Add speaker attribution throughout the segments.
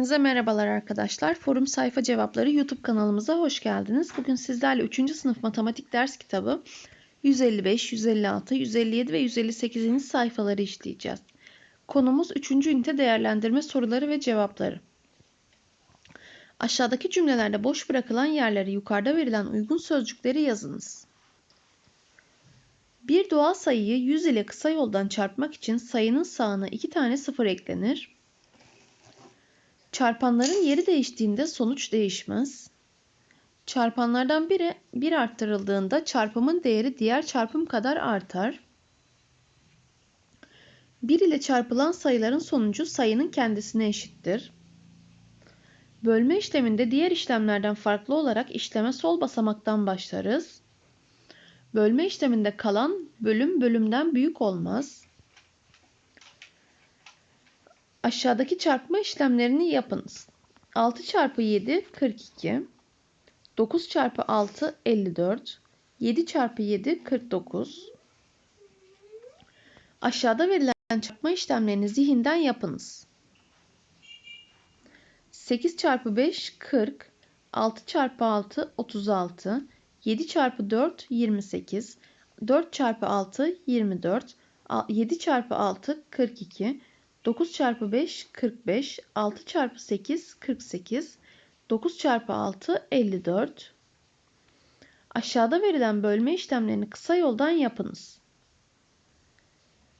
Speaker 1: Hepinize merhabalar arkadaşlar. Forum Sayfa Cevapları YouTube kanalımıza hoş geldiniz. Bugün sizlerle 3. sınıf matematik ders kitabı 155, 156, 157 ve 158. sayfaları işleyeceğiz. Konumuz 3. ünite değerlendirme soruları ve cevapları. Aşağıdaki cümlelerde boş bırakılan yerleri yukarıda verilen uygun sözcükleri yazınız. Bir doğal sayıyı 100 ile kısa yoldan çarpmak için sayının sağına 2 tane sıfır eklenir. Çarpanların yeri değiştiğinde sonuç değişmez. Çarpanlardan biri bir arttırıldığında çarpımın değeri diğer çarpım kadar artar. 1 ile çarpılan sayıların sonucu sayının kendisine eşittir. Bölme işleminde diğer işlemlerden farklı olarak işleme sol basamaktan başlarız. Bölme işleminde kalan bölüm bölümden büyük olmaz. Aşağıdaki çarpma işlemlerini yapınız. 6 çarpı 7 42. 9 çarpı 6 54. 7 çarpı 7 49. Aşağıda verilen çarpma işlemlerini zihinden yapınız. 8 çarpı 5 40. 6 çarpı 6 36. 7 çarpı 4 28. 4 çarpı 6 24. 7 çarpı 6 42. 9 çarpı 5 45, 6 çarpı 8 48, 9 çarpı 6 54. Aşağıda verilen bölme işlemlerini kısa yoldan yapınız.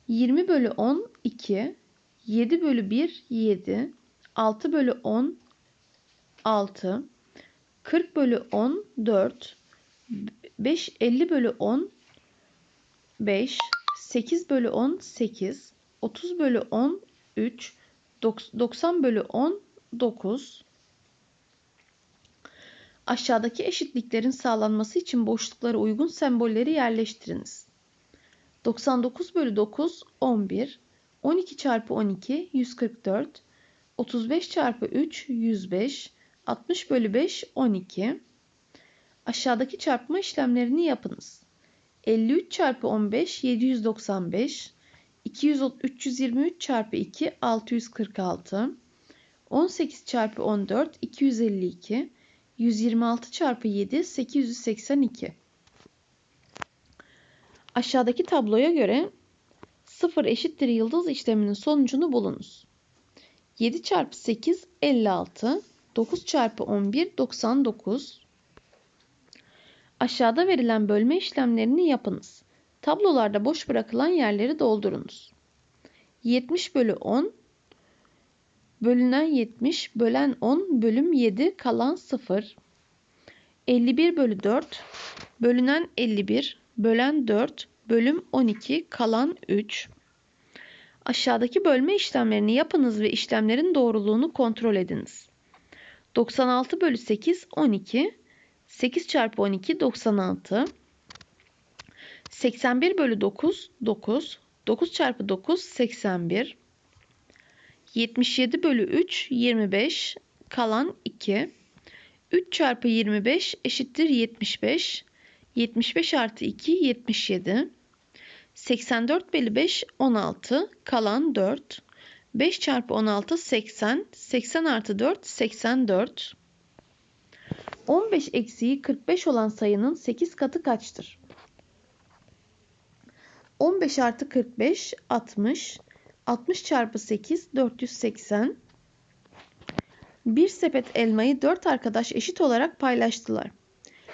Speaker 1: 20 bölü 10 2, 7 bölü 1 7, 6 bölü 10 6, 40 bölü 10 4, 5 50 bölü 10 5, 8 bölü 10 8, 30 bölü 10 3, 90 bölü 10, 9. Aşağıdaki eşitliklerin sağlanması için boşluklara uygun sembolleri yerleştiriniz. 99 bölü 9, 11. 12 çarpı 12, 144. 35 çarpı 3, 105. 60 bölü 5, 12. Aşağıdaki çarpma işlemlerini yapınız. 53 çarpı 15, 795. 200, 323 çarpı 2 646. 18 çarpı 14 252. 126 çarpı 7 882. Aşağıdaki tabloya göre 0 eşittir yıldız işleminin sonucunu bulunuz. 7 çarpı 8 56. 9 çarpı 11 99. Aşağıda verilen bölme işlemlerini yapınız. Tablolarda boş bırakılan yerleri doldurunuz. 70 bölü 10 bölünen 70 bölen 10 bölüm 7 kalan 0. 51 bölü 4 bölünen 51 bölen 4 bölüm 12 kalan 3. Aşağıdaki bölme işlemlerini yapınız ve işlemlerin doğruluğunu kontrol ediniz. 96 bölü 8 12 8 çarpı 12 96 81 bölü 9 9. 9 çarpı 9 81. 77 bölü 3 25. Kalan 2. 3 çarpı 25 eşittir 75. 75 artı 2 77. 84 bölü 5 16. Kalan 4. 5 çarpı 16 80. 80 artı 4 84. 15 eksiği 45 olan sayının 8 katı kaçtır? 15 artı 45 60. 60 çarpı 8 480. Bir sepet elmayı 4 arkadaş eşit olarak paylaştılar.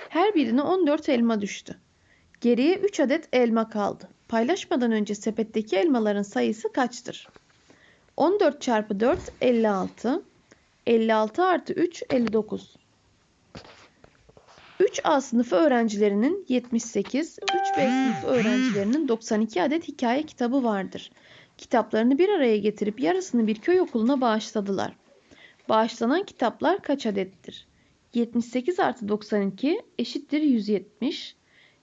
Speaker 1: Her birine 14 elma düştü. Geriye 3 adet elma kaldı. Paylaşmadan önce sepetteki elmaların sayısı kaçtır? 14 çarpı 4 56. 56 artı 3 59. 3A sınıfı öğrencilerinin 78, 3B sınıfı öğrencilerinin 92 adet hikaye kitabı vardır. Kitaplarını bir araya getirip yarısını bir köy okuluna bağışladılar. Bağışlanan kitaplar kaç adettir? 78 artı 92 eşittir 170.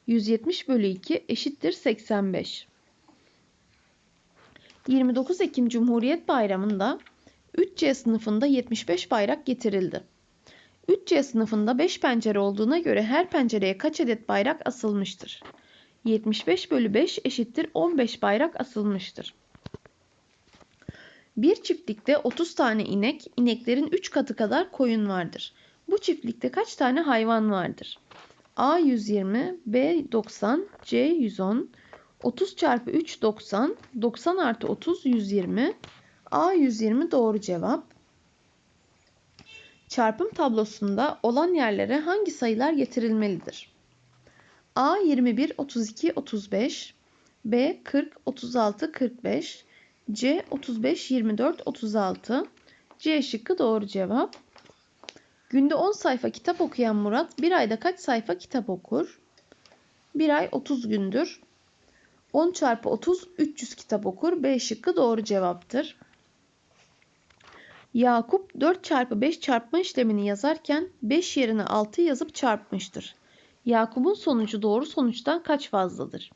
Speaker 1: 170 bölü 2 eşittir 85. 29 Ekim Cumhuriyet Bayramı'nda 3C sınıfında 75 bayrak getirildi. 3C sınıfında 5 pencere olduğuna göre her pencereye kaç adet bayrak asılmıştır? 75 bölü 5 eşittir 15 bayrak asılmıştır. Bir çiftlikte 30 tane inek, ineklerin 3 katı kadar koyun vardır. Bu çiftlikte kaç tane hayvan vardır? A 120, B 90, C 110, 30 çarpı 3 90, 90 artı 30 120, A 120 doğru cevap. Çarpım tablosunda olan yerlere hangi sayılar getirilmelidir? A 21, 32, 35, B 40, 36, 45, C 35, 24, 36. C şıkkı doğru cevap. Günde 10 sayfa kitap okuyan Murat bir ayda kaç sayfa kitap okur? Bir ay 30 gündür. 10 çarpı 30 300 kitap okur. B şıkkı doğru cevaptır. Yakup 4 çarpı 5 çarpma işlemini yazarken 5 yerine 6 yazıp çarpmıştır. Yakup'un sonucu doğru sonuçtan kaç fazladır?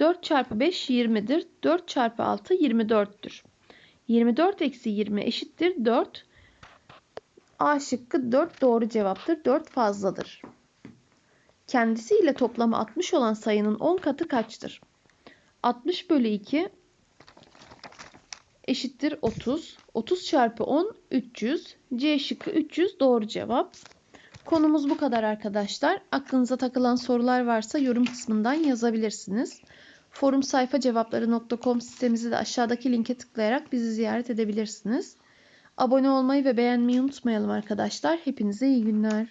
Speaker 1: 4 çarpı 5 20'dir. 4 çarpı 6 24'tür. 24 eksi 20 eşittir 4. A şıkkı 4 doğru cevaptır. 4 fazladır. Kendisiyle toplamı 60 olan sayının 10 katı kaçtır? 60 bölü 2 eşittir 30. 30 çarpı 10 300. C şıkkı 300 doğru cevap. Konumuz bu kadar arkadaşlar. Aklınıza takılan sorular varsa yorum kısmından yazabilirsiniz. Forum sayfa cevapları.com sitemizi de aşağıdaki linke tıklayarak bizi ziyaret edebilirsiniz. Abone olmayı ve beğenmeyi unutmayalım arkadaşlar. Hepinize iyi günler.